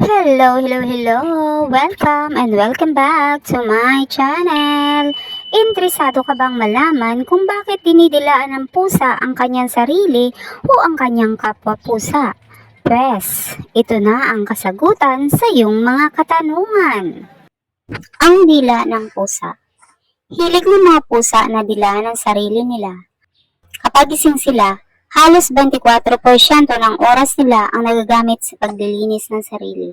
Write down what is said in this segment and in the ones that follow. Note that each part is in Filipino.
Hello, hello, hello! Welcome and welcome back to my channel! Interesado ka bang malaman kung bakit dinidilaan ng pusa ang kanyang sarili o ang kanyang kapwa pusa? Pwes, ito na ang kasagutan sa iyong mga katanungan. Ang dila ng pusa Hilig ng mga pusa na dilaan ang sarili nila. Kapag gising sila, halos 24% ng oras nila ang nagagamit sa paglilinis ng sarili.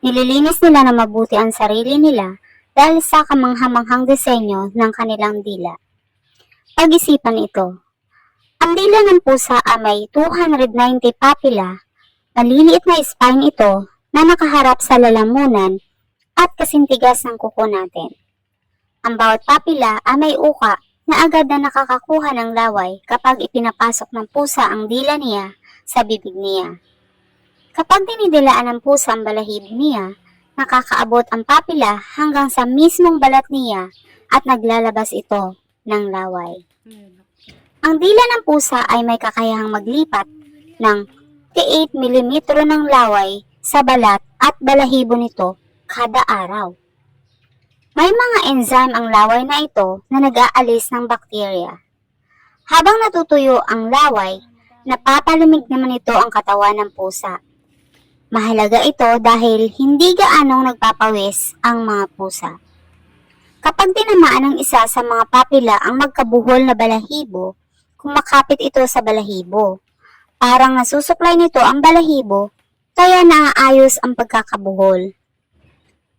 Nililinis nila na mabuti ang sarili nila dahil sa kamanghamanghang disenyo ng kanilang dila. Pag-isipan ito. Ang dila ng pusa ay may 290 papila, maliliit na spine ito na nakaharap sa lalamunan at kasintigas ng kuko natin. Ang bawat papila ay may uka na agad na nakakakuha ng laway kapag ipinapasok ng pusa ang dila niya sa bibig niya. Kapag dinidilaan ng pusa ang balahibo niya, nakakaabot ang papila hanggang sa mismong balat niya at naglalabas ito ng laway. Ang dila ng pusa ay may kakayahang maglipat ng 8 mm ng laway sa balat at balahibo nito kada araw. May mga enzyme ang laway na ito na nag-aalis ng bakterya. Habang natutuyo ang laway, napapalamig naman ito ang katawan ng pusa. Mahalaga ito dahil hindi gaanong nagpapawis ang mga pusa. Kapag tinamaan ng isa sa mga papila ang magkabuhol na balahibo, kumakapit ito sa balahibo. Parang nasusuklay nito ang balahibo, kaya naaayos ang pagkakabuhol.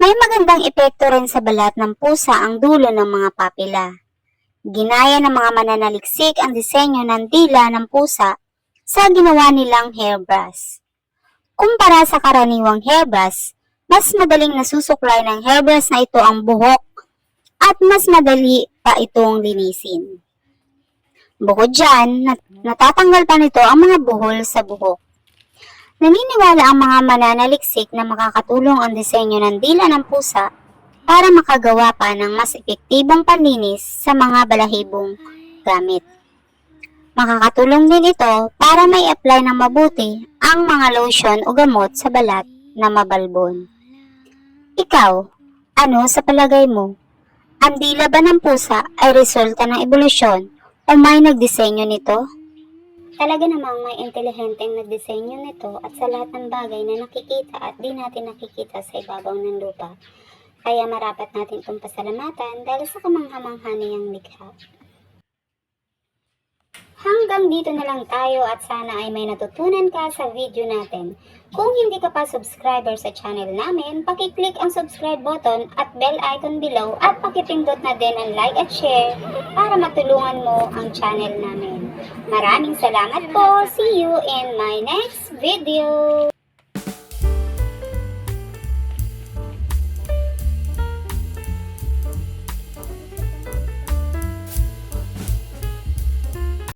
May magandang epekto rin sa balat ng pusa ang dulo ng mga papila. Ginaya ng mga mananaliksik ang disenyo ng dila ng pusa sa ginawa nilang hairbrush. Kumpara sa karaniwang hairbrush, mas madaling nasusuklay ng hairbrush na ito ang buhok at mas madali pa itong linisin. Bukod dyan, nat- natatanggal pa nito ang mga buhol sa buhok. Naniniwala ang mga mananaliksik na makakatulong ang disenyo ng dila ng pusa para makagawa pa ng mas epektibong panlinis sa mga balahibong gamit. Makakatulong din ito para may apply ng mabuti ang mga lotion o gamot sa balat na mabalbon. Ikaw, ano sa palagay mo? Ang dila ba ng pusa ay resulta ng ebolusyon o may nagdisenyo nito? Talaga namang may intelihenteng nagdisenyo nito at sa lahat ng bagay na nakikita at di natin nakikita sa ibabaw ng lupa. Kaya marapat natin itong pasalamatan dahil sa kamangha-mangha niyang likha. Hanggang dito na lang tayo at sana ay may natutunan ka sa video natin. Kung hindi ka pa subscriber sa channel namin, pakiclick ang subscribe button at bell icon below at pakipindot na din ang like at share para matulungan mo ang channel namin. Maraming salamat po. See you in my next video.